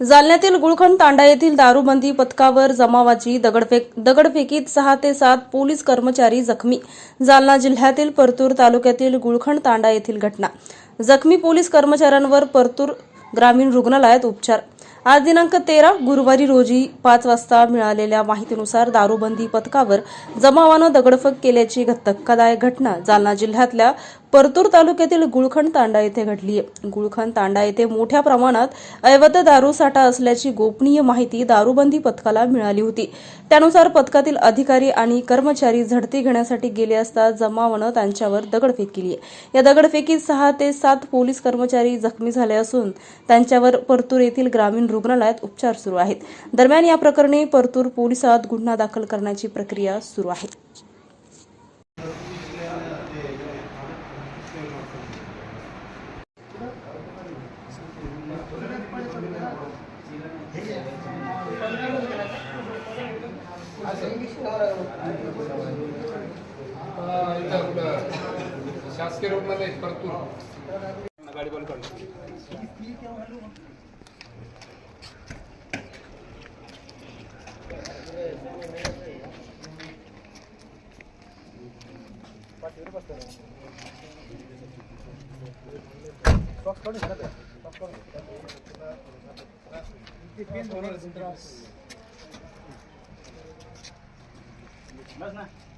जालन्यातील गुळखंड तांडा येथील दारूबंदी पथकावर जमावाची दगडफेक दगडफेकीत सहा ते सात पोलीस कर्मचारी जखमी. जालना जिल्ह्यातील परतूर तालुक्यातील गुळखंड तांडा येथील घटना. जखमी पोलीस कर्मचाऱ्यांवर परतूर ग्रामीण रुग्णालयात उपचार. आज दिनांक तेरा गुरुवारी रोजी पाच वाजता मिळालेल्या माहितीनुसार दारूबंदी पथकावर जमावानं दगडफेक केल्याची धक्कादायक घटना जालना जिल्ह्यातल्या परतूर तालुक्यातील गुळखंड तांडा येथे घडली आहे. गुळखंड तांडा येथे मोठ्या प्रमाणात अवैध दारू साठा असल्याची गोपनीय माहिती दारूबंदी पथकाला मिळाली होती. त्यानुसार पथकातील अधिकारी आणि कर्मचारी झडती घेण्यासाठी गेले असता जमावानं त्यांच्यावर दगडफेक केली आहे. या दगडफेकीत सहा ते सात पोलीस कर्मचारी जखमी झाले असून त्यांच्यावर परतूर येथील ग्रामीण रुग्णालयात उपचार सुरू आहेत. दरम्यान या प्रकरणी परतूर पोलिसात गुन्हा दाखल करण्याची प्रक्रिया सुरू आहे. शासकीय रुग्णालय परतूर. गाडी बंद Depende do horário de entrar. Mas não.